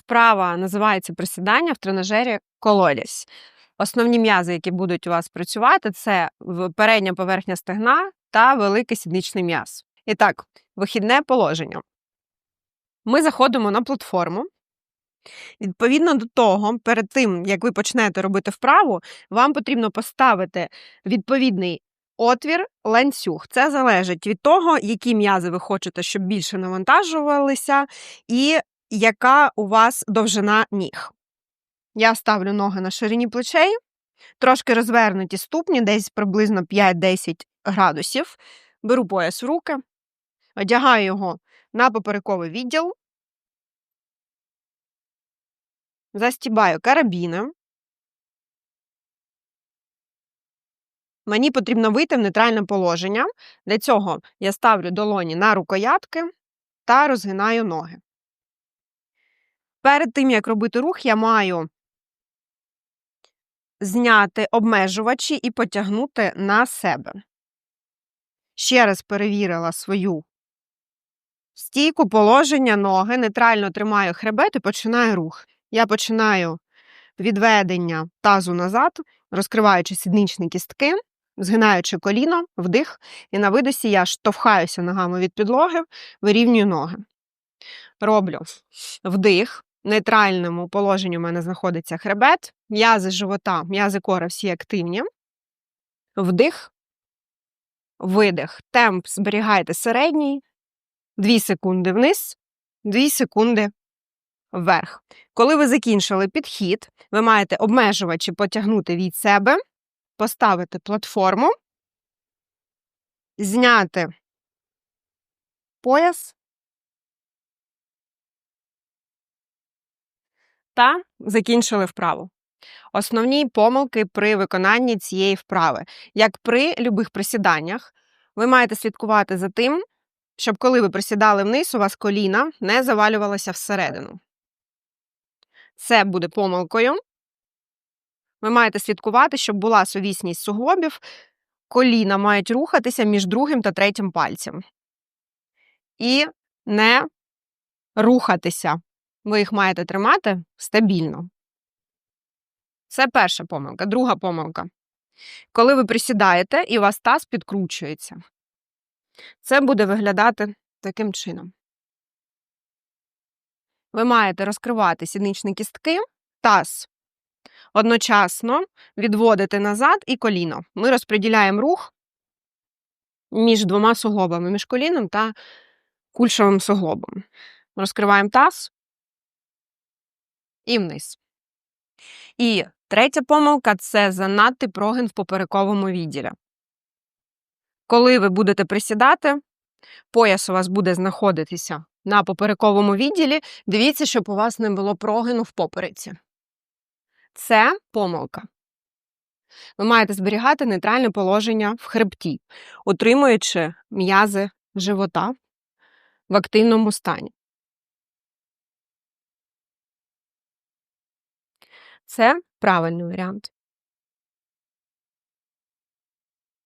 Вправа називається присідання в тренажері колодязь. Основні м'язи, які будуть у вас працювати, це передня поверхня стегна та великий сідничний м'яз. І так, вихідне положення. Ми заходимо на платформу. Відповідно до того, перед тим, як ви почнете робити вправу, вам потрібно поставити відповідний отвір, ланцюг. Це залежить від того, які м'язи ви хочете, щоб більше навантажувалися, і яка у вас довжина ніг. Я ставлю ноги на ширині плечей, трошки розвернуті ступні, десь приблизно 5-10 градусів. Беру пояс в руки, одягаю його на поперековий відділ, застібаю карабіни. Мені потрібно вийти в нейтральне положення. Для цього я ставлю долоні на рукоятки та розгинаю ноги. Перед тим, як робити рух, я маю зняти обмежувачі і потягнути на себе. Ще раз перевірила свою стійку, положення ноги, нейтрально тримаю хребет і починаю рух. Я починаю відведення тазу назад, розкриваючи сідничні кістки, згинаючи коліно, вдих, і на видосі я штовхаюся ногами від підлоги, вирівнюю ноги. Роблю вдих. Нейтральному положенні у мене знаходиться хребет, м'язи живота, м'язи кора всі активні. Вдих, видих. Темп зберігайте середній. 2 секунди вниз, 2 секунди вверх. Коли ви закінчили підхід, ви маєте обмежувачі потягнути від себе, поставити платформу, зняти пояс та закінчили вправу. Основні помилки при виконанні цієї вправи. Як при любих присіданнях, ви маєте слідкувати за тим, щоб коли ви присідали вниз, у вас коліна не завалювалося всередину. Це буде помилкою. Ви маєте слідкувати, щоб була сувісність суглобів. Коліна мають рухатися між другим та третім пальцем. І не рухатися. Ви їх маєте тримати стабільно. Це перша помилка. Друга помилка. Коли ви присідаєте і у вас таз підкручується. Це буде виглядати таким чином. Ви маєте розкривати сідничні кістки, таз одночасно відводити назад і коліно. Ми розподіляємо рух між двома суглобами, між коліном та кульшовим суглобом. Розкриваємо таз і вниз. І третя помилка це занадтий прогин в поперековому відділі. Коли ви будете присідати, пояс у вас буде знаходитися на поперековому відділі, дивіться, щоб у вас не було прогину в попереці. Це помилка. Ви маєте зберігати нейтральне положення в хребті, утримуючи м'язи живота в активному стані. Це правильний варіант.